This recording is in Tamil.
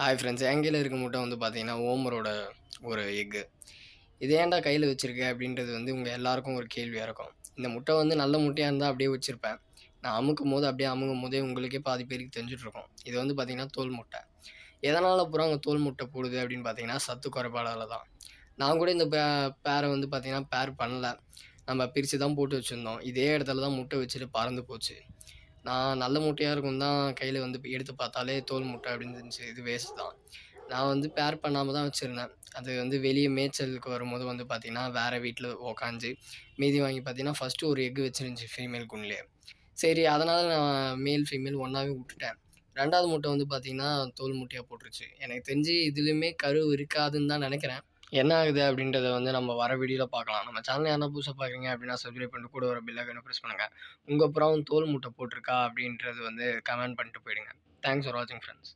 ஹாய் ஃப்ரெண்ட்ஸ் என் கையில் இருக்க முட்டை வந்து பார்த்தீங்கன்னா ஓமரோட ஒரு எக்கு இது ஏன்டா கையில் வச்சுருக்க? அப்படின்றது வந்து உங்கள் எல்லாருக்கும் ஒரு கேள்வியாக இருக்கும். இந்த முட்டை வந்து நல்ல முட்டையாக இருந்தால் அப்படியே வச்சுருப்பேன். நான் அமுக்கும் போது அப்படியே அமுக்கும் போதே உங்களுக்கே பாதி பேருக்கு தெரிஞ்சிட்ருக்கோம் இது வந்து பார்த்திங்கன்னா தோல் முட்டை. எதனால் பூரா அங்கே தோல் முட்டை போடுது அப்படின்னு பார்த்தீங்கன்னா சத்து குறைபாடால் தான். நான் கூட இந்த பே பேரை வந்து பார்த்திங்கன்னா பேர் பண்ணல. நம்ம பிரித்து தான் போட்டு வச்சுருந்தோம். இதே இடத்துல தான் முட்டை வச்சுட்டு பறந்து போச்சு. நான் நல்ல மூட்டையாக இருக்கும் தான் கையில் வந்து எடுத்து பார்த்தாலே தோல் மூட்டை அப்படின்னு இருந்துச்சு. இது வேஸ்ட் தான். நான் வந்து பேர் பண்ணாமல் தான் வச்சுருந்தேன். அது வந்து வெளியே மேய்ச்சலுக்கு வரும்போது வந்து பார்த்திங்கன்னா வேறு வீட்டில் உக்காந்து மீதி வாங்கி பார்த்தீங்கன்னா ஃபஸ்ட்டு ஒரு எக்கு வச்சுருந்துச்சி ஃபீமேல் குன்லேயே சரி அதனால் நான் மேல் ஃபீமேல் ஒன்றாவே விட்டுட்டேன். ரெண்டாவது மூட்டை வந்து பார்த்திங்கன்னா தோல் மூட்டையாக போட்டுருச்சு. எனக்கு தெரிஞ்சு இதுலேயுமே கரு இருக்காதுன்னு தான் நினைக்கிறேன். என்ன ஆகுது அப்படின்றத வந்து நம்ம வர வீடியோவில் பார்க்கலாம். நம்ம சேனல் யாரா புதுசாக பார்க்குறீங்க அப்படின்னா சப்ஸ்கிரைப் பண்ணிட்டு கூட ஒரு பில்லாக ப்ரெஸ் பண்ணுங்கள் உங்கள் அப்புறம் தோல் முட்டை போட்டிருக்கா அப்படின்றது வந்து கமெண்ட் பண்ணிட்டு போயிடுங்க. தேங்க்ஸ் ஃபார் வாட்சிங் ஃப்ரெண்ட்ஸ்